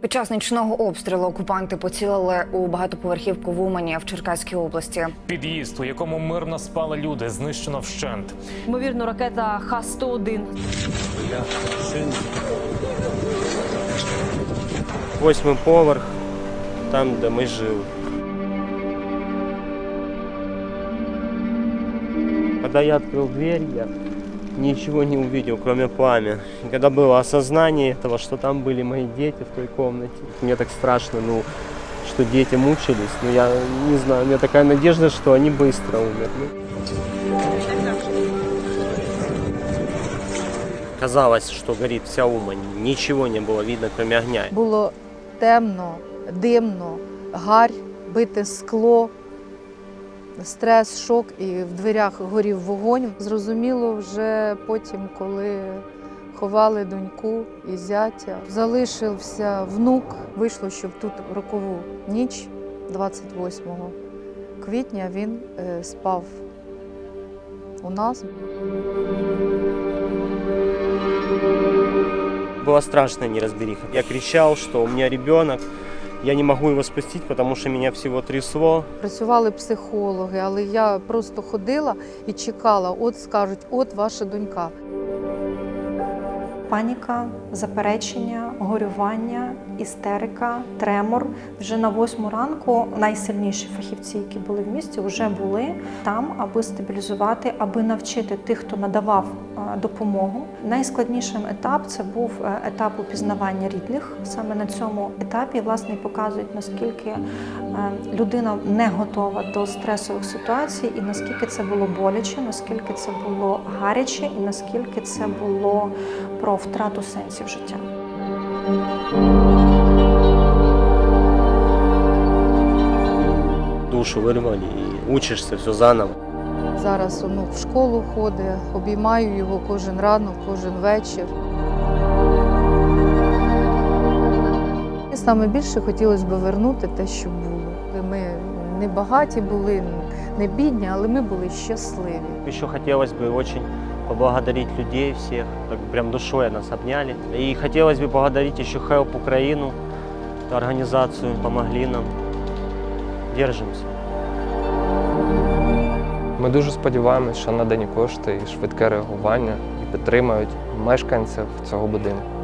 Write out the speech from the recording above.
Під час нічного обстрілу окупанти поцілили у багатоповерхівку в Умані в Черкаській області. Під'їзд, у якому мирно спали люди, знищено вщент. Ймовірно, ракета Х-101. Восьмий поверх, там, де ми жили. Когда я открыл дверь, я ничего не увидел, кроме пламя. И когда было осознание этого, что там были мои дети в той комнате, мне так страшно, ну, что дети мучились. Но я не знаю, у меня такая надежда, что они быстро умерли. Казалось, что горит вся Умань. Ничего не было видно, кроме огня. Було темно, димно, гарь, бите скло, стрес, шок, і в дверях горів вогонь. Зрозуміло вже потім, коли ховали доньку і зятя. Залишився внук. Вийшло, що в тут рокову ніч, 28 квітня, він е, спав у нас. Была страшная неразбериха. Я кричал, что у меня ребенок, я не могу его спасти, потому что меня всего трясло. Працювали психологи, але я просто ходила і чекала, от скажуть, от ваша донька. Паніка, заперечення, горювання, істерика, тремор. Вже на восьму ранку найсильніші фахівці, які були в місті, вже були там, аби стабілізувати, аби навчити тих, хто надавав допомогу. Найскладнішим етап це був е, етап упізнавання рідних. Саме на цьому етапі власне показують наскільки е, людина не готова до стресових ситуацій, і наскільки це було боляче, наскільки це було гаряче, і наскільки це було про втрату сенсів життя. Душу вырвали и учишься все заново. Зараз онук в школу ходить, обіймаю його кожен ранок, кожен вечір. І Саме більше хотілося б вернути те, що було. Ми не багаті були, не бідні, але ми були щасливі. Еще хотелось бы очень поблагодарить людей всех, так прям душой нас обняли. И хотелось бы поблагодарить еще Help Украину, эту организацию, помогли нам. Держимся. Ми дуже сподіваємось, що надані кошти і швидке реагування і підтримають мешканців цього будинку.